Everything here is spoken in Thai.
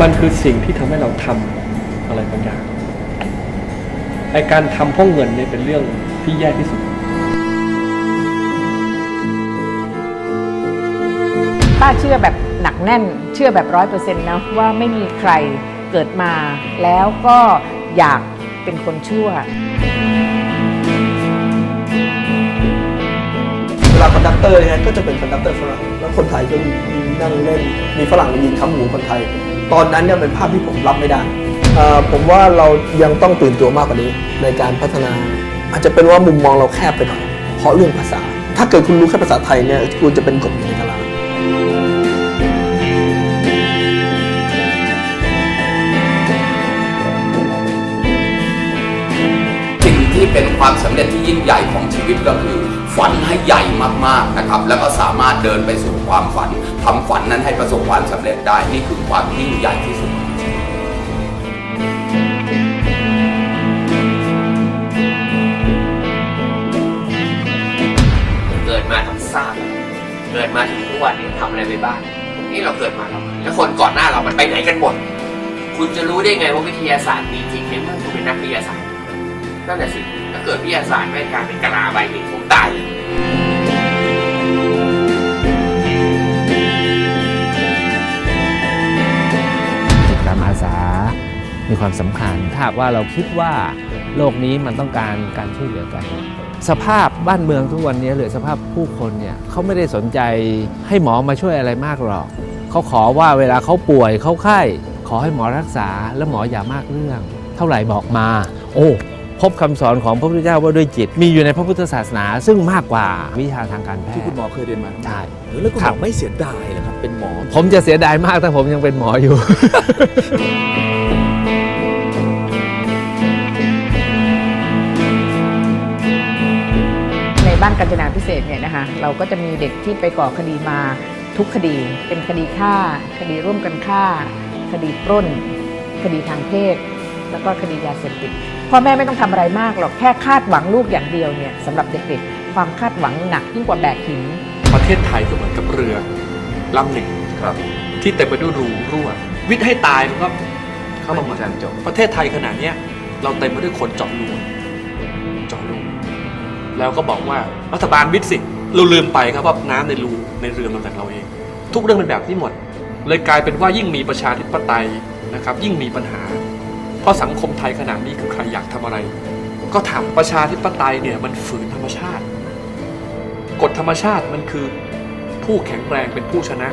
มันคือสิ่งที่ทำให้เราทำอะไรบางอย่างไอการทำเพ่อเงินเนี่ยเป็นเรื่องที่แย่ที่สุดป้าเชื่อแบบหนักแน่น เชื่อแบบร้อยเปอร์เซ็นต์นะว่าไม่มีใครเกิดมา แล้วก็อยากเป็นคนชั่ว เวลาคอนดักเตอร์เนี่ยก็จะเป็นคอนดักเตอร์ฝรั่งแล้วคนไทยก็มีนั่งเล่นมีฝรั่งมายืนค้ำหูคนไทย ตอนนั้นเนี่ยเป็นภาพที่ผมรับไม่ได้ผมว่าเรายังต้องตื่นตัวมากกว่านี้ในการพัฒนา อาจจะเป็นว่ามุมมองเราแคบไปหน่อยเพราะเรื่องภาษา ถ้าเกิดคุณรู้แค่ภาษาไทยเนี่ยคุณจะเป็นกบอยู่ในตลาด ความสำเร็จที่ยิ่งใหญ่ของชีวิตก็คือ ฝันให้ใหญ่มากๆนะครับ แล้วก็สามารถเดินไปสู่ความฝันทำฝันนั้นให้ประสบความสำเร็จได้นี่คือความยิ่งใหญ่ที่สุดเกิดมาทำซากเกิดมาถึงทุกวันนี้ทำอะไรไปบ้างนี่เราเกิดมาแล้วแล้วคนก่อนหน้าเรามันไปไหนกันหมด คุณจะรู้ได้ไงว่าวิทยาศาสตร์มีจริงในเมื่อคุณเป็นนักวิทยาศาสตร์นั่นแหละสิ เกิดวิทยาศาสตร์ไม่กลายเป็นกะลาใบหนึ่งผมตายเลยกิจกรรมอาสามีความสำคัญ ถ้าว่าเราคิดว่าโลกนี้มันต้องการการช่วยเหลือกัน สภาพบ้านเมืองทุกวันนี้หรือสภาพผู้คนเนี่ยเขาไม่ได้สนใจให้หมอมาช่วยอะไรมากหรอกเขาขอว่าเวลาเขาป่วยเขาไข้ ขอให้หมอรักษาแล้วหมออย่ามากเรื่อง เท่าไหร่บอกมา โอ้ พบคำสอนของพระพุทธเจ้าว่าด้วยจิต มีอยู่ในพระพุทธศาสนา ซึ่งมากกว่าวิชาทางการแพทย์ที่คุณหมอเคยเรียนมาใช่เออแล้วคุณหครัมอบไม่เสียดายเหรอครับเป็นหมอ ผมจะเสียดายมากถ้าผมยังเป็นหมออยู่ในบ้านกัญจนาพิเศษเนี่ยนะคะเราก็จะมีเด็กที่ไปก่อคดีมาทุกคดี เป็นคดีฆ่า คดีร่วมกันฆ่า คดีปล้น คดีทางเพศ แล้วก็คดียาเสพติด พ่อแม่ไม่ต้องทำอะไรมากหรอกแค่คาดหวังลูกอย่างเดียวเนี่ยสำหรับเด็กๆ ความคาดหวังหนักยิ่งกว่าแบกหินประเทศไทยก็เหมือนกับเรือลำหนึ่งครับ ที่เต็มไปด้วยรูรั่ว วิทย์ให้ตายมันก็เข้ามาหมดจบประเทศไทยขนาดเนี้ยเราเต็มไปด้วยคนเจาะรูเจาะรูแล้วก็บอกว่ารัฐบาลวิทย์สิเราลืมไปครับว่าน้ำในรูในเรือมาจากเราเอง ทุกเรื่องเป็นแบบนี้หมด เลยกลายเป็นว่ายิ่งมีประชาธิปไตยนะครับ ยิ่งมีปัญหา เพราะสังคมไทยขนาดนี้คือใครอยากทำอะไร ก็ทำประชาธิปไตยเนี่ยมันฝืนธรรมชาติ กฎธรรมชาติมันคือผู้แข็งแรงเป็นผู้ชนะ